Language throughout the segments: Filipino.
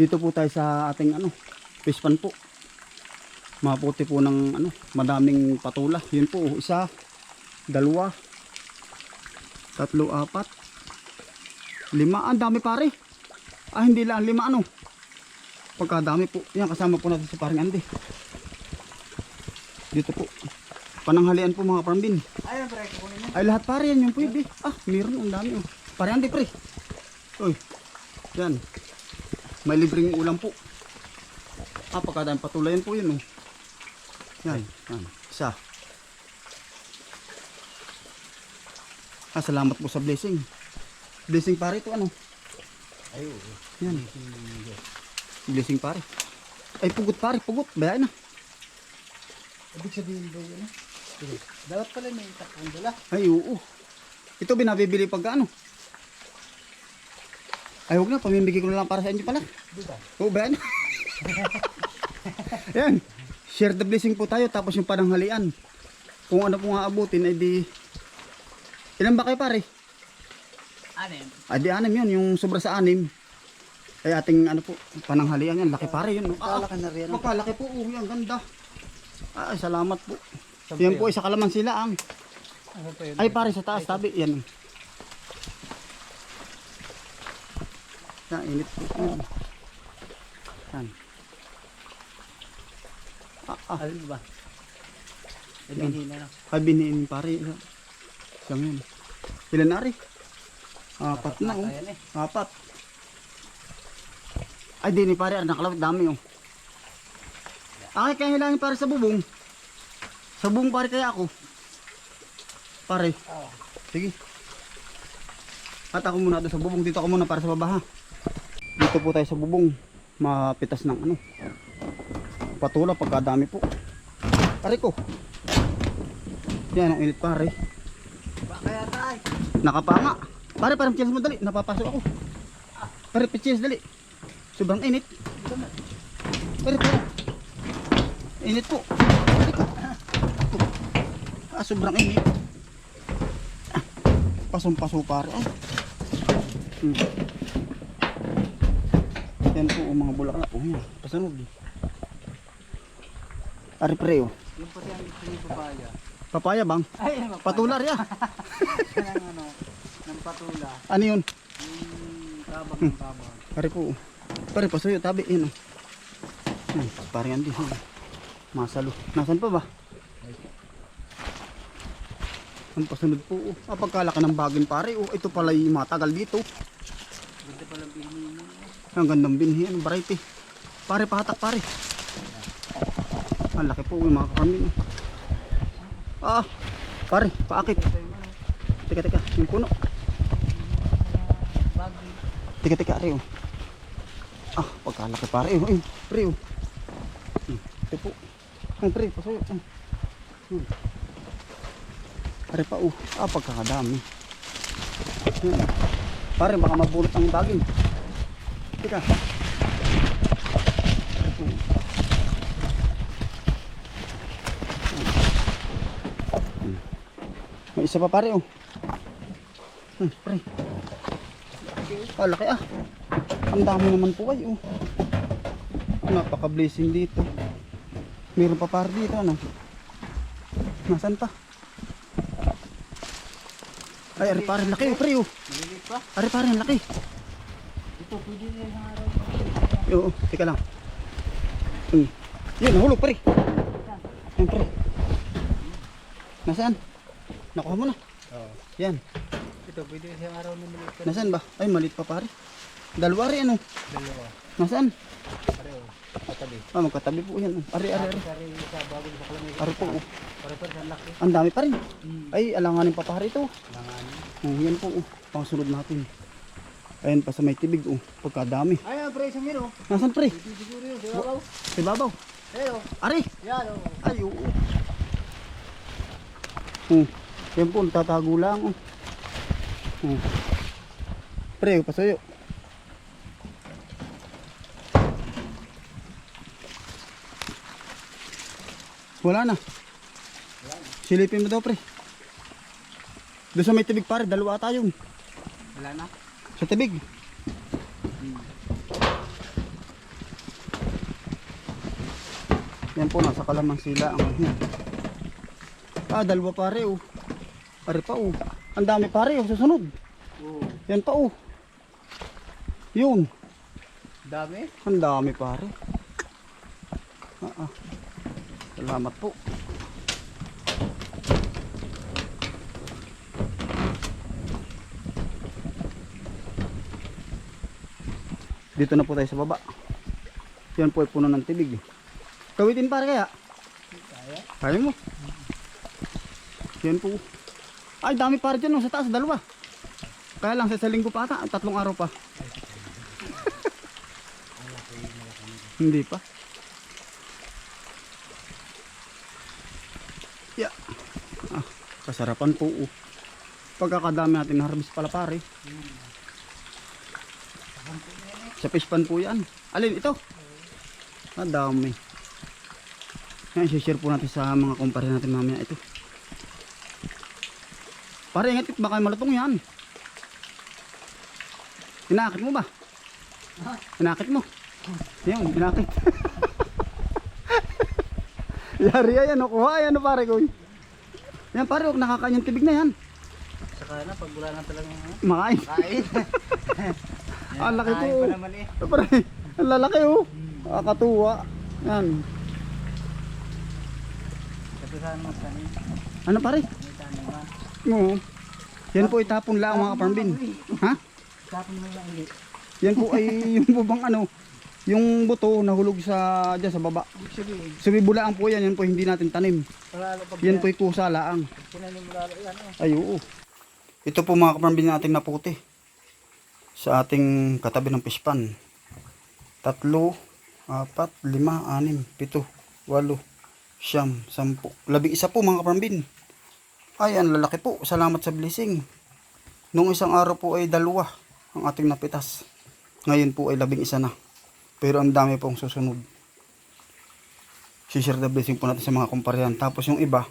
Dito po tayo sa ating ano, fish pan po. Maputi po ng ano, madaming patula. Yun po, isa, dalawa, tatlo, apat, lima. Ang dami pare. Ah, hindi lang lima ano. Pagkadami po. Yan, kasama po natin si paring Andy. Dito po. Pananghalian po mga parambin. Ayun, pre, kukunin. Ay lahat pare yan yung pwede. Ah, meron ang dami oh. Pare Andy pre. Uy. Yan. May libreng ulam po. Ah, pagkadami patulayan po yun oh. Yan, yan. Isa. Ah, salamat po sa blessing. Blessing pare ito ano. Ayun. Yan. Blessing pare. Ay pugot pare, pugot. Bayain na. Ibig sabihin ba yun? eh? Dapat pala may takong dala. Ay, oo. Ito binabibili pag ano. Ay, huwag na. Pamimigay ko na lang para sa inyo pala. Oo, ba yan? Share the blessing po tayo. Tapos yung pananghalian. Kung ano pong aabutin, ay di... Ilan ba kayo pare? Anim. Ay di anim yun. Yung sobra sa anim. Ay ating ano po, pananghalian yan. Laki pare yun. no? Ah, Kalaki na rin. Makalaki po. Oh, yan, ganda. Ay, salamat po. Yan po, isa kalaman sila ang. Ano pa yun? Ay pare sa taas, tabi. Yan. Yan, init po. Yan. Yan. Ah, ah. Alin ba? Ibigay na lang. Pare. Siyang yun. Ilan na rin? Apat na oh. Eh. Apat. Ay, di ni pare. Nakalawit dami oh. Ay, kaya hilangin pare sa bubong. Sa bubong pare kaya ako. Pare. Sige. At ako muna doon sa bubong. Dito ako muna para sa baba ha. Dito po tayo sa bubong. Mapitas ng ano. Patula pagkadami po. Pare ko. Yan ang init pare. Kaya? Nakapanga. Pare parang chills mo dali. Napapasok ako. Pare pichills dali. Sobrang init. Pare pare. Init po. Pare ko. Ah, sobrang init. Ah, Pasong-paso pare. Ay. Hmm. Yan po ang mga bulaklak. Oh, yan. Pasanog. Pare pre oh. Yung pati ang yung papaya. Papaya bang? Ay, ano pa? Patular ya. ng ano, ng patula. Ano yun? Yung tabang ng tabang. Pare po. Pare pasuyo tabi yun. oh. Yan, pare yan din. oh. Masalo. Nasaan pa ba? Ang pasunod po. Oh. Ah, pagkalaki ng bagin pare. Oh, ito pala yung matagal dito. Ganda pala mo. Ang gandang binhi. Anong variety? Pare pahatak pare. Ang laki po yung mga kakamin. oh. Ah, pare, paakit. Teka, teka. Yung puno. Teka, teka, Rio. Ah, pagkalaki pa Rio. Ayun, Rio. Hmm, Ito po. Ang pre, pasuyo. Hmm. Hmm. Pare pa, oh. Ah, pagkakadami. Hmm. Pare, baka mabulot ang baging. Teka. May isa pa pare, oh. Hmm, pre. Ah, laki ah. Ang dami naman po ay oh. Napaka-blessing dito. Meron pa par dito ano. Nasaan pa? Ay, ari pare laki oh, pre oh. Ari pare laki. Ito, pwede na yung araw. Oo, teka lang. Hmm. Yun, nahulog pre. Yan pre. Nasaan? Nakuha mo na. Oo. Yan. Ito, pwede na yung araw na maliit pa. Nasaan ba? Ay, malit pa pare. Dalawa rin ano. Dalawa. Nasaan? Pareho. Katabi. Ah, magkatabi po yan. oh. Ari, ari, ari. Pare sa bago sa kalamay. Ari po oh. Pare pa sa laki. Ang dami pa rin. Hmm. Ay, alanganin pa pare ito. Langan. Oh, yan po, oh. Pangsunod natin. Ayan pa sa may tibig, oh. Pagkadami. Ay, ang pre, isang yun oh. Nasaan pre? Siguro yun. Di ba ba? Sa babaw. Ayun. Ari! Yan oh. Ay, oo. Oh. Yan po, natatago lang, oh. Oh. Pre, pasuyo. Wala na. Silipin mo daw, pre. Doon sa may tibig, pare. Dalawa tayo. Wala na. Sa tibig. Yan po, nasa kalamang sila ang yan. Ah, dalawa pare oh. Pare pa oh. Ang dami pare oh, susunod. Oo. Yan pa oh. Yun, Dami. ang dami pare. Ah, ah. Salamat po. Dito na po tayo sa baba. Yan po ay puno ng tibig. Kawitin pare kaya? Kaya. Kaya mo. Yan po. Ay, dami pare dyan no, sa taas, dalawa. Kaya lang sa linggo pa ata, tatlong araw pa. Hindi pa. Yeah. Ah, kasarapan po. Oh. Pagkakadami natin harvest pala pare. Sa fish pan po yan. Alin ito? Ah, dami. Yan, share po natin sa mga kumpare natin mamaya ito. Pare, ingat baka malutong yan. Inakit mo ba? Inakit mo? Yan, inakit. Yari yan, kuha yan, pare ko. Yan pare, huwag nakakanyang tibig na yan. Saka na, pag wala na talagang ano. Makain. Ang laki Kain po. pa naman eh. Pare, ang lalaki oh. Nakakatuwa. Yan. Kasi saan mo tanim? Ano pare? May tanim ba? Oo. Yan po itapon lang mga kaparmbin. Ha? Tapon mo lang ulit. Yan po ay yung bubang ano, yung buto nahulog sa diyan sa baba. Ibig sabihin, Sumibulaan po yan, yan po hindi natin tanim. Yan po ay kusa laang. tinanim mo lalo yan oh. Ay oo. Ito po mga kaparmbin natin na puti. Sa ating katabi ng pispan. Tatlo, apat, lima, anim, pito, walo, siyam, sampu. Labing isa po mga kaparmbin. Ay, ang lalaki po. Salamat sa blessing. Nung isang araw po ay dalawa ang ating napitas. Ngayon po ay labing isa na. Pero ang dami pong susunod. Share the blessing po natin sa mga kumparehan. Tapos yung iba,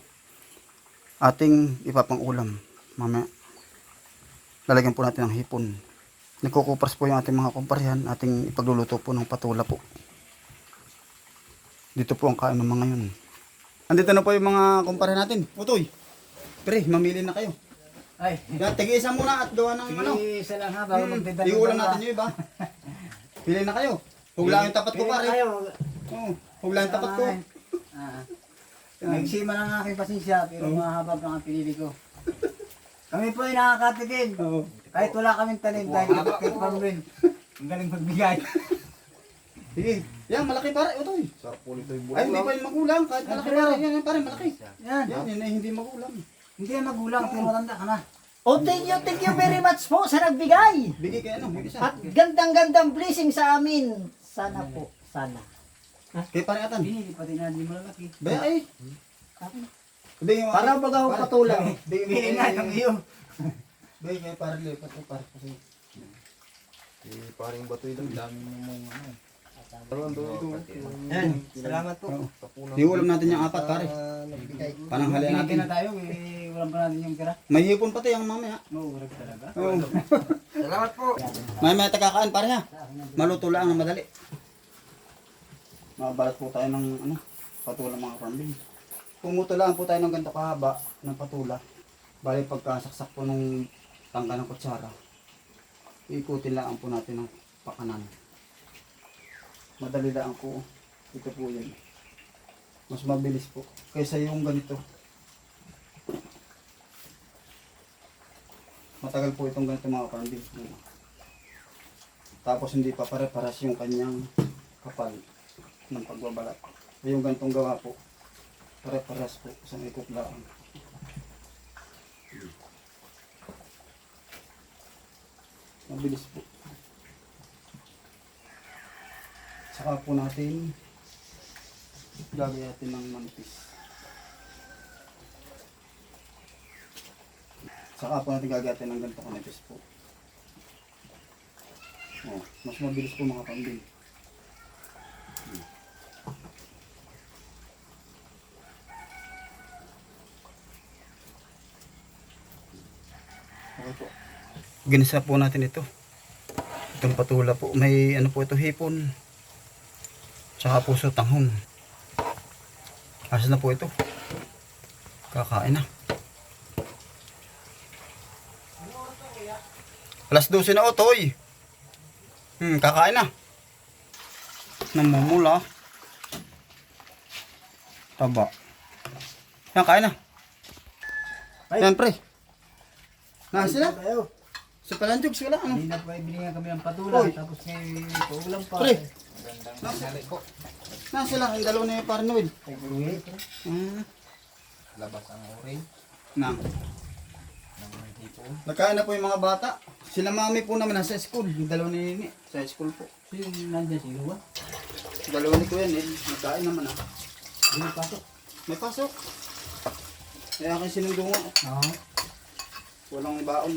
ating ipapang ulam. Mamaya, lalagyan po natin ng hipon. Nagkukupras po yung ating mga kumparehan. Ating ipagluluto po ng patula po. Dito po ang kain ng mga yun. Andito na po yung mga kumparehan natin. Utoy, pre, mamili na kayo. Ay. Yan, tigi-isa muna at gawa ng ano. Sige, isa lang ha, bago Hmm, iulam dalawa. natin yung iba. Pili na kayo. Huwag lang yung tapat ko Pili pare. kayo. Oo, huwag lang yung tapat ko. Ah. Nagsima lang ang aking pasensya, pero Oo. mahaba pa ang pinili ko. Kami po ay nakakatikin. Oo. Kahit wala kaming tanim, dahil kay Pamrin. Ang galing magbigay. Sige. Yan, malaki pare. Utoy. Sarap po nito yung Ay, hindi bulang. pa yung magulang. Kahit malaki pare. Yan, yan pare, malaki. Yan. Yan, yan ay hindi magulang. Hindi yan magulang, pero matanda ka na. Oh, thank you, thank you very much po sa nagbigay. Bigay kayo ano, yung isa. At gandang-gandang blessing sa amin. Sana po, sana. Kay pare atan. Binili pati na hindi malalaki. Baya ay. Para baga ako patulang. Mo. Binili nga yung iyo. Bigay kay pare lipat ko pare kasi. Eh, paring batoy lang. Dami mo mong ano. Ito. Yan, salamat po. Iulam natin yung apat pare. Nagbigay. Pananghalian natin. Na tayo, eh, walang pa natin yung tira. May hipon pati ang mamaya. Mauurag talaga. Salamat po. May may tagakaan pare ha. Maluto lang ng madali. Mabalat po tayo ng ano, patula mga farming. Pumuto lang po tayo ng ganito kahaba ng patula. Bali pagkasaksak po nung tangka ng kutsara. Ikutin lang po natin ng pakanan. Madali lang po. Ito po yan. Mas mabilis po. Kaysa yung ganito. Matagal po itong ganito mga farming. Tapos hindi pa pare-paras yung kanyang kapal ng pagbabalat. Yung gantong gawa po, pare-paras po sa ikot lang. Mabilis po. Saka po natin gagayatin ng manipis. Saka po natin gagayatin ng ganito kanipis po. Oh, mas mabilis po mga Ginisa po natin ito. Itong patula po, may ano po ito, hipon. Tsaka puso tanghon. Asa na po ito? Kakain na. Alas 12 na otoy. Hmm, kakain na. Namumula. Taba. Yan, kain na. Yan, pre. Na Sa palanjog sila, ano? Hindi na pa ibilingan kami ng patula. Oy. Tapos may paulam pa. Pre. Gandang tanghali po. Na sila, ang dalawa ni Parnoid. Ay, uwi. Hmm. Labas ang orange Na. Nagkain na po yung mga bata. Sila mami po naman nasa school. Yung dalawa ni Nini. Sa school po. Sino nandiyan si Luwa? Dalawa ni Kuya Nel. Nagkain naman ah. Hindi na pasok. May pasok. Kaya akin sinundungan. Oo. Walang baon.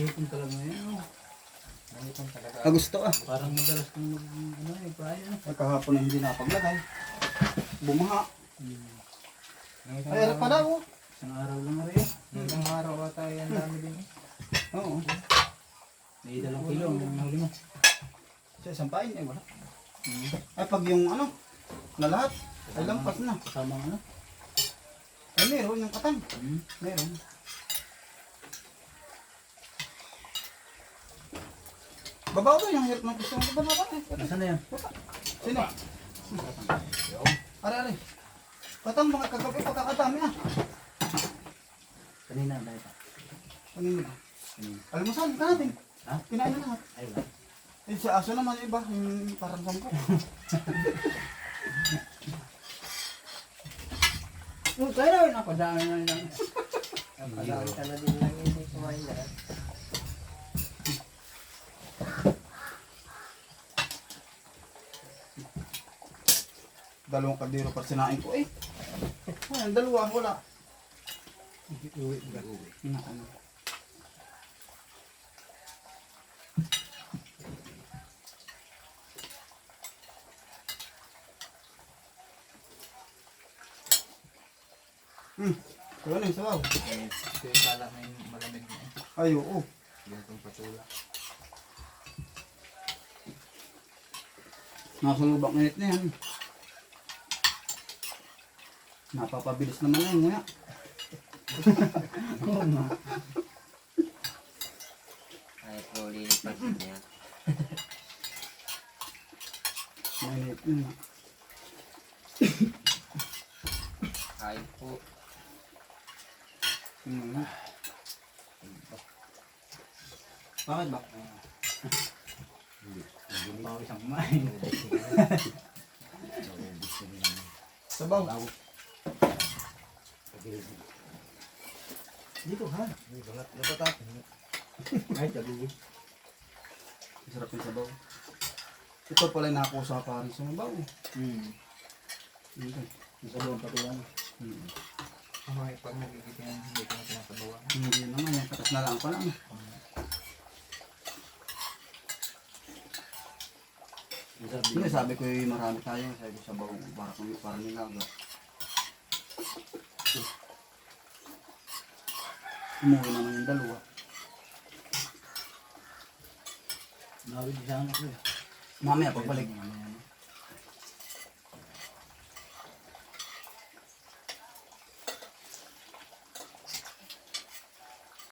Nahipon talaga ngayon. oh. Nangipon talaga. Ah, gusto ah. Parang madalas kong mag, ano eh. Nagkahapon na hindi napaglagay. Bumaha. Nangipon Ay, ano pala oh. Isang araw lang rin. Nung isang araw ata yan dami din eh. Oo. May dalang kilo ang nahuli mo. Sa isang pain eh wala. Ay pag yung ano, na lahat. Ay lampas na. Kasama ano. Ay meron yung katang. Hmm. Meron. Babaw ba yung hirap ng gusto mo ba ba? Nasaan na yan? Sino? Are, are. Katang mga kagabi pagkakadami ah. Kanina dahil pa. Kanina ba? Almusal ka natin. Ha? Kinain na lahat. Ay, wala. Eh, si aso naman yung iba, yung parang sampo. Oh, tayo na lang. Nakadami ka na din lang hindi kumain na. Dalawang kaldero pa sinain ko eh. Ayan, dalawa, wala. Uwi ba? Na, ano. Hmm, kaya na yung sabaw. Eh, Ito yung kala na yung malamig na eh. Ay, oo. Ganitong patula. Nasa lubak minute na yan. Napapabilis naman na yun, nguya. Oo nga. Ay, po, lilipat niya. Minute na. Ay po. Hmm. Bakit ba? Bawi isang kumain. Sabaw. Dito ha. Ay, tabi. Sarap yung sabaw. Ito pala yung nakuha pa rin sa mabaw. Hmm. Okay. Isa doon patulan. Hmm. Okay, pag nagigit yan, hindi ko na sinasabawan. Hindi naman yan. Katas na lang pala. ano. Hindi, sabi ko yung marami tayo. Sabi ko sabaw. Para kung para nilaga. Umuwi naman yung dalawa. Nawid sa anak ko eh. Mamaya pagbalik. Mamaya